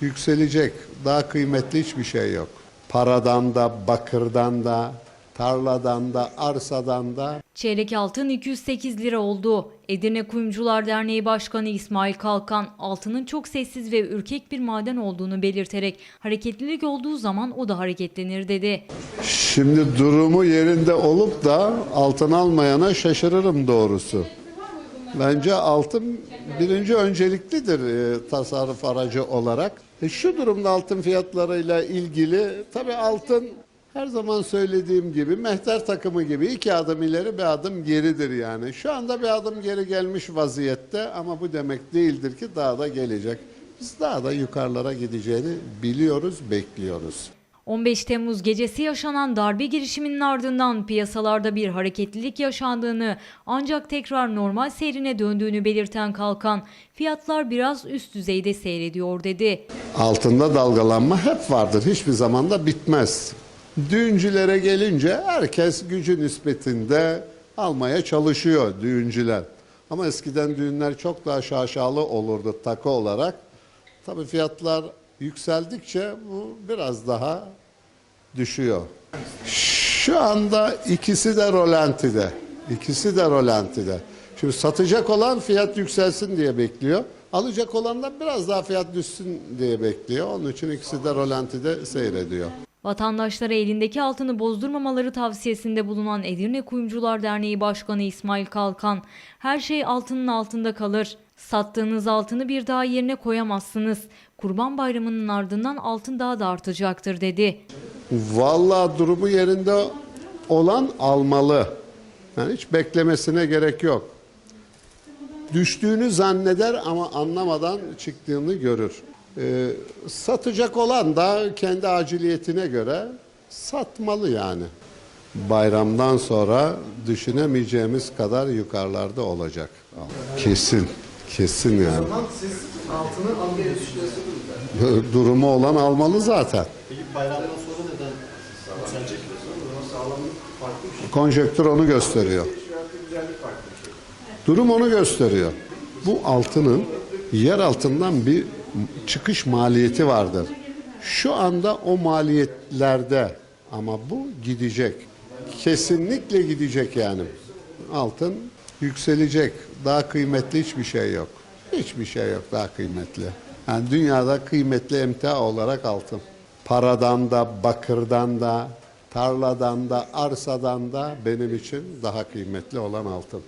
yükselecek. Daha kıymetli hiçbir şey yok. Paradan da, bakırdan da, tarladan da, arsadan da Çeyrek altın 208 lira oldu. Edirne Kuyumcular Derneği Başkanı İsmail Kalkan altının çok sessiz ve ürkek bir maden olduğunu belirterek hareketlilik olduğu zaman o da hareketlenir dedi. Şimdi durumu yerinde olup da altın almayana şaşırırım doğrusu. Bence altın birinci önceliklidir e, tasarruf aracı olarak. E, şu durumda altın fiyatlarıyla ilgili tabii altın her zaman söylediğim gibi mehter takımı gibi iki adım ileri bir adım geridir yani. Şu anda bir adım geri gelmiş vaziyette ama bu demek değildir ki daha da gelecek. Biz daha da yukarılara gideceğini biliyoruz, bekliyoruz. 15 Temmuz gecesi yaşanan darbe girişiminin ardından piyasalarda bir hareketlilik yaşandığını ancak tekrar normal seyrine döndüğünü belirten Kalkan, fiyatlar biraz üst düzeyde seyrediyor dedi. Altında dalgalanma hep vardır. Hiçbir zaman da bitmez. Düğüncülere gelince herkes gücü nispetinde almaya çalışıyor düğüncüler. Ama eskiden düğünler çok daha şaşalı olurdu takı olarak. Tabii fiyatlar yükseldikçe bu biraz daha düşüyor. Şu anda ikisi de rolantide. İkisi de rolantide. Şimdi satacak olan fiyat yükselsin diye bekliyor. Alacak olan da biraz daha fiyat düşsün diye bekliyor. Onun için ikisi de rolantide seyrediyor. Vatandaşlara elindeki altını bozdurmamaları tavsiyesinde bulunan Edirne Kuyumcular Derneği Başkanı İsmail Kalkan, her şey altının altında kalır. Sattığınız altını bir daha yerine koyamazsınız. Kurban Bayramı'nın ardından altın daha da artacaktır dedi. Vallahi durumu yerinde olan almalı. Yani hiç beklemesine gerek yok. Düştüğünü zanneder ama anlamadan çıktığını görür. Ee, satacak olan da kendi aciliyetine göre satmalı yani. Bayramdan sonra düşünemeyeceğimiz kadar yukarılarda olacak. Kesin, kesin yani. zaman siz altını almayı düşünüyorsunuz. Durumu olan almalı zaten. Peki bayramdan sonra neden yükselecek? Şey. Konjektür onu gösteriyor. Durum onu gösteriyor. Bu altının yer altından bir çıkış maliyeti vardır. Şu anda o maliyetlerde ama bu gidecek. Kesinlikle gidecek yani. Altın yükselecek. Daha kıymetli hiçbir şey yok. Hiçbir şey yok daha kıymetli. Yani dünyada kıymetli emtia olarak altın. Paradan da, bakırdan da, tarladan da, arsadan da benim için daha kıymetli olan altın.